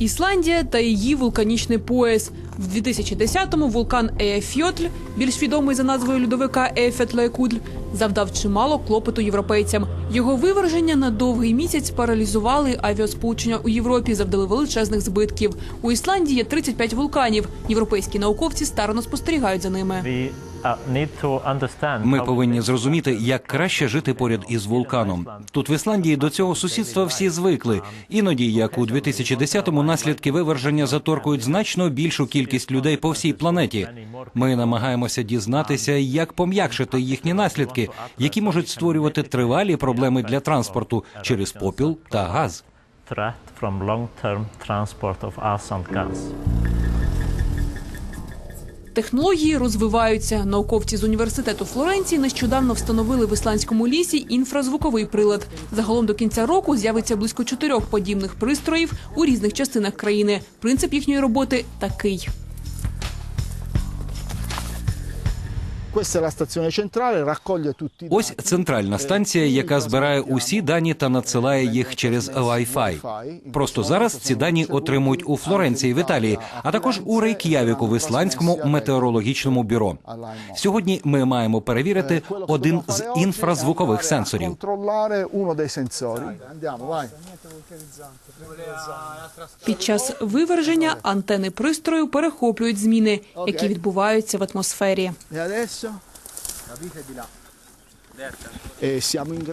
Ісландія та її вулканічний пояс. В 2010-му вулкан Еяфьотль, більш відомий за назвою льодовика Еяфетлаекудль, завдав чимало клопоту європейцям. Його виверження на довгий місяць паралізували авіасполучення у Європі, завдали величезних збитків. У Ісландії є 35 вулканів. Європейські науковці старано спостерігають за ними. Ми повинні зрозуміти, як краще жити поряд із вулканом. Тут в Ісландії до цього сусідства всі звикли. Іноді, як у 2010-му, наслідки виверження заторкують значно більшу кількість людей по всій планеті. Ми намагаємося дізнатися, як пом'якшити їхні наслідки, які можуть створювати тривалі проблеми для транспорту через попіл та газ. threat from long-term transport of gas. Технології розвиваються. Науковці з університету Флоренції нещодавно встановили в ісландському лісі інфразвуковий прилад. Загалом до кінця року з'явиться близько чотирьох подібних пристроїв у різних частинах країни. Принцип їхньої роботи такий. Ось центральна станція, яка збирає усі дані та надсилає їх через Wi-Fi. Просто зараз ці дані отримують у Флоренції в Італії, а також у Рейк'явіку в ісландському метеорологічному бюро. Сьогодні ми маємо перевірити один з інфразвукових сенсорів. Під час виверження антени пристрою перехоплюють зміни, які відбуваються в атмосфері.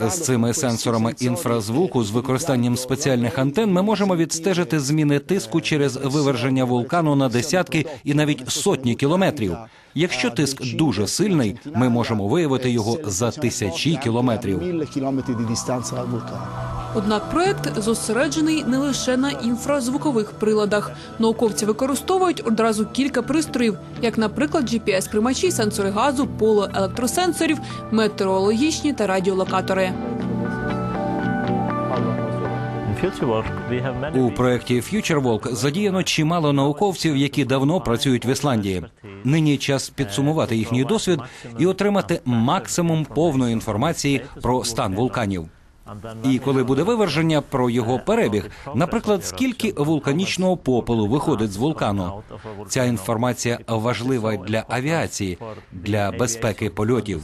З цими сенсорами інфразвуку з використанням спеціальних антен ми можемо відстежити зміни тиску через виверження вулкану на десятки і навіть сотні кілометрів. Якщо тиск дуже сильний, ми можемо виявити його за тисячі кілометрів. Однак проект зосереджений не лише на інфразвукових приладах. Науковці використовують одразу кілька пристроїв, як, наприклад, GPS-приймачі, сенсори газу, полоелектросенсорів, метеорологічні та радіолокатори. Future У проєкті FutureWalk задіяно чимало науковців, які давно працюють в Ісландії. Нині час підсумувати їхній досвід і отримати максимум повної інформації про стан вулканів. І коли буде виверження про його перебіг, наприклад, скільки вулканічного попелу виходить з вулкану. Ця інформація важлива для авіації, для безпеки польотів.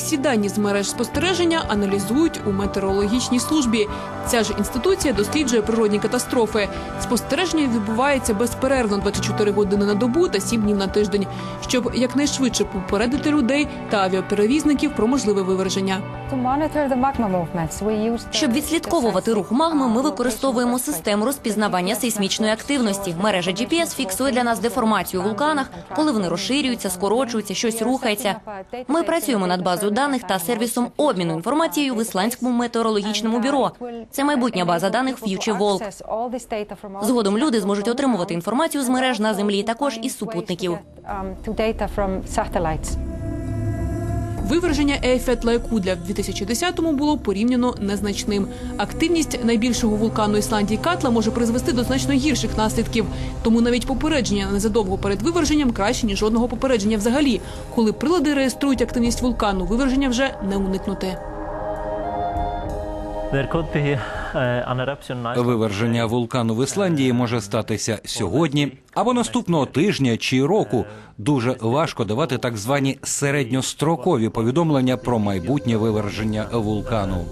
Всі дані з мереж спостереження аналізують у метеорологічній службі. Ця ж інституція досліджує природні катастрофи. Спостереження відбувається безперервно 24 години на добу та 7 днів на тиждень, щоб якнайшвидше попередити людей та авіаперевізників про можливе виверження. Щоб відслідковувати рух магми, ми використовуємо систему розпізнавання сейсмічної активності. Мережа GPS фіксує для нас деформацію у вулканах, коли вони розширюються, скорочуються, щось рухається. Ми працюємо над базою даних та сервісом обміну інформацією в ісландському метеорологічному бюро. Це майбутня база даних FutureWalk. Згодом люди зможуть отримувати інформацію з мереж на землі, також із супутників. Виверження Ейфет-Лаекудля в 2010-му було порівняно незначним. Активність найбільшого вулкану Ісландії Катла може призвести до значно гірших наслідків. Тому навіть попередження незадовго перед виверженням краще ніж жодного попередження взагалі. Коли прилади реєструють активність вулкану, виверження вже не уникнути. Виверження вулкану в Ісландії може статися сьогодні або наступного тижня чи року. Дуже важко давати так звані середньострокові повідомлення про майбутнє виверження вулкану.